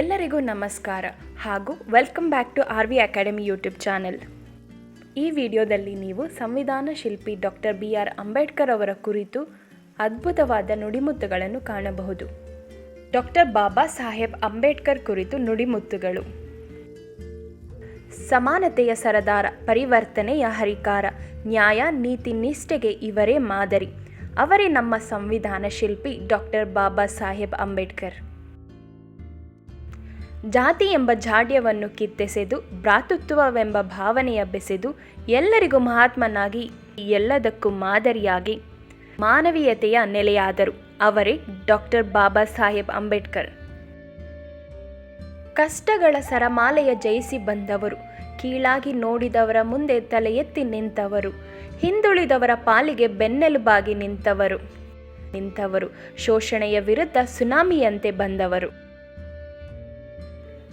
ಎಲ್ಲರಿಗೂ ನಮಸ್ಕಾರ ಹಾಗೂ welcome back to R V academy YouTube channel ಈ ವಿಡಿಯೋದಲ್ಲಿ ನೀವು ಸಂವಿಧಾನ ಶಿಲ್ಪಿ ಡಾಕ್ಟರ್ ಬಿ ಆರ್ ಅಂಬೇಡ್ಕರ್ ಅವರ ಕುರಿತು ಅದ್ಭುತವಾದ ನುಡಿಮುತ್ತುಗಳನ್ನು ಕಾಣಬಹುದು. ಡಾಕ್ಟರ್ ಬಾಬಾ ಸಾಹೇಬ್ ಅಂಬೇಡ್ಕರ್ ಕುರಿತು ನುಡಿಮುತ್ತುಗಳು. ಸಮಾನತೆಯ ಸರದಾರ ಪರಿವರ್ತನೆಯ ಹರಿಕಾರ, ನ್ಯಾಯ, ನೀತಿ, ನಿಷ್ಠೆಗೆ ಇವರೇ ಮಾದರಿ. ಅವರೇ ನಮ್ಮ ಸಂವಿಧಾನ ಶಿಲ್ಪಿ ಡಾಕ್ಟರ್ ಬಾಬಾ ಸಾಹೇಬ್ ಅಂಬೇಡ್ಕರ್. ಜಾತಿ ಎಂಬ ಜಾಡ್ಯವನ್ನು ಕಿತ್ತೆಸೆದು, ಭ್ರಾತೃತ್ವವೆಂಬ ಭಾವನೆಯ ಬೆಸೆದು, ಎಲ್ಲರಿಗೂ ಮಹಾತ್ಮನಾಗಿ, ಎಲ್ಲದಕ್ಕೂ ಮಾದರಿಯಾಗಿ ಮಾನವೀಯತೆಯ ನೆಲೆಯಾದರು. ಅವರೇ ಡಾಕ್ಟರ್ ಬಾಬಾ ಸಾಹೇಬ್ ಅಂಬೇಡ್ಕರ್. ಕಷ್ಟಗಳ ಸರಮಾಲೆಯ ಜಯಿಸಿ ಬಂದವರು, ಕೀಳಾಗಿ ನೋಡಿದವರ ಮುಂದೆ ತಲೆ ಎತ್ತಿ ನಿಂತವರು, ಹಿಂದುಳಿದವರ ಪಾಲಿಗೆ ಬೆನ್ನೆಲುಬಾಗಿ ನಿಂತವರು ನಿಂತವರು, ಶೋಷಣೆಯ ವಿರುದ್ಧ ಸುನಾಮಿಯಂತೆ ಬಂದವರು.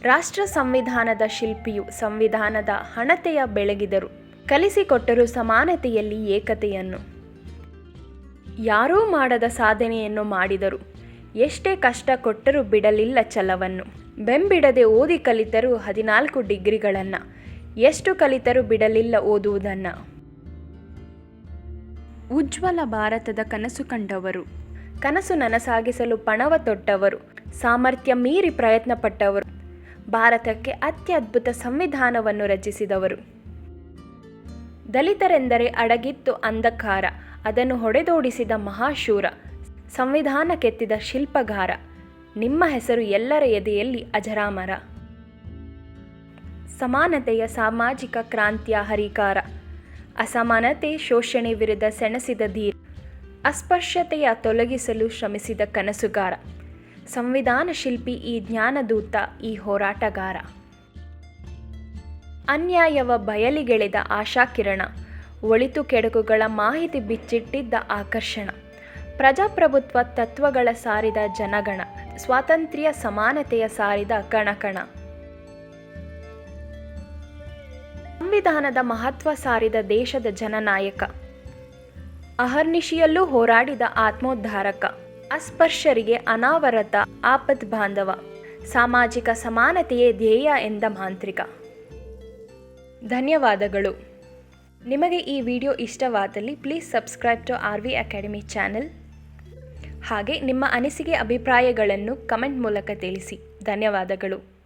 ರಾಷ್ಟ್ರ ಸಂವಿಧಾನದ ಶಿಲ್ಪಿಯು ಸಂವಿಧಾನದ ಹಣತೆಯ ಬೆಳಗಿದರು. ಕಲಿಸಿಕೊಟ್ಟರು ಸಮಾನತೆಯಲ್ಲಿ ಏಕತೆಯನ್ನು. ಯಾರೂ ಮಾಡದ ಸಾಧನೆಯನ್ನು ಮಾಡಿದರು. ಎಷ್ಟೇ ಕಷ್ಟ ಕೊಟ್ಟರೂ ಬಿಡಲಿಲ್ಲ ಛಲವನ್ನು. ಬೆಂಬಿಡದೆ ಓದಿ ಕಲಿತರು ಹದಿನಾಲ್ಕು ಡಿಗ್ರಿಗಳನ್ನು. ಎಷ್ಟು ಕಲಿತರೂ ಬಿಡಲಿಲ್ಲ ಓದುವುದನ್ನು. ಉಜ್ವಲ ಭಾರತದ ಕನಸು ಕಂಡವರು. ಕನಸು ನನಸಾಗಿಸಲು ಪಣವ ತೊಟ್ಟವರು. ಸಾಮರ್ಥ್ಯ ಮೀರಿ ಪ್ರಯತ್ನ ಪಟ್ಟವರು ಭಾರತಕ್ಕೆ ಅತ್ಯದ್ಭುತ ಸಂವಿಧಾನವನ್ನು ರಚಿಸಿದವರು. ದಲಿತರೆಂದರೆ ಅಡಗಿತ್ತು ಅಂಧಕಾರ, ಅದನ್ನು ಹೊಡೆದೋಡಿಸಿದ ಮಹಾಶೂರ, ಸಂವಿಧಾನ ಕೆತ್ತಿದ ಶಿಲ್ಪಗಾರ, ನಿಮ್ಮ ಹೆಸರು ಎಲ್ಲರ ಎದೆಯಲ್ಲಿ ಅಜರಾಮರ. ಸಮಾನತೆಯ ಸಾಮಾಜಿಕ ಕ್ರಾಂತಿಯ ಹರಿಕಾರ, ಅಸಮಾನತೆ ಶೋಷಣೆ ವಿರುದ್ಧ ಸೆಣಸಿದ ಧೀರ ಅಸ್ಪೃಶ್ಯತೆಯ ತೊಲಗಿಸಲು ಶ್ರಮಿಸಿದ ಕನಸುಗಾರ. ಸಂವಿಧಾನ ಶಿಲ್ಪಿ ಈ ಜ್ಞಾನದೂತ, ಈ ಹೋರಾಟಗಾರ. ಅನ್ಯಾಯವ ಬಯಲಿಗೆಳೆದ ಆಶಾಕಿರಣ, ಒಳಿತು ಕೆಡುಕುಗಳ ಮಾಹಿತಿ ಬಿಚ್ಚಿಟ್ಟಿದ್ದ ಆಕರ್ಷಣ. ಪ್ರಜಾಪ್ರಭುತ್ವ ತತ್ವಗಳ ಸಾರಿದ ಜನಗಣ, ಸ್ವಾತಂತ್ರ್ಯ ಸಮಾನತೆಯ ಸಾರಿದ ಕಣಕಣ. ಸಂವಿಧಾನದ ಮಹತ್ವ ಸಾರಿದ ದೇಶದ ಜನನಾಯಕ. ಅಹರ್ನಿಶಿಯಲ್ಲೂ ಹೋರಾಡಿದ ಆತ್ಮೋದ್ಧಾರಕ. ಅಸ್ಪರ್ಶರಿಗೆ ಅನಾವರತ ಆಪದ್ ಬಾಂಧವ, ಸಾಮಾಜಿಕ ಸಮಾನತೆಯೇ ಧ್ಯೇಯ ಎಂದ ಮಾಂತ್ರಿಕ. ಧನ್ಯವಾದಗಳು. ನಿಮಗೆ ಈ ವಿಡಿಯೋ ಇಷ್ಟವಾದಲ್ಲಿ please subscribe to R V academy channel. ಹಾಗೆ ನಿಮ್ಮ ಅನಿಸಿಕೆ ಅಭಿಪ್ರಾಯಗಳನ್ನು ಕಮೆಂಟ್ ಮೂಲಕ ತಿಳಿಸಿ. ಧನ್ಯವಾದಗಳು.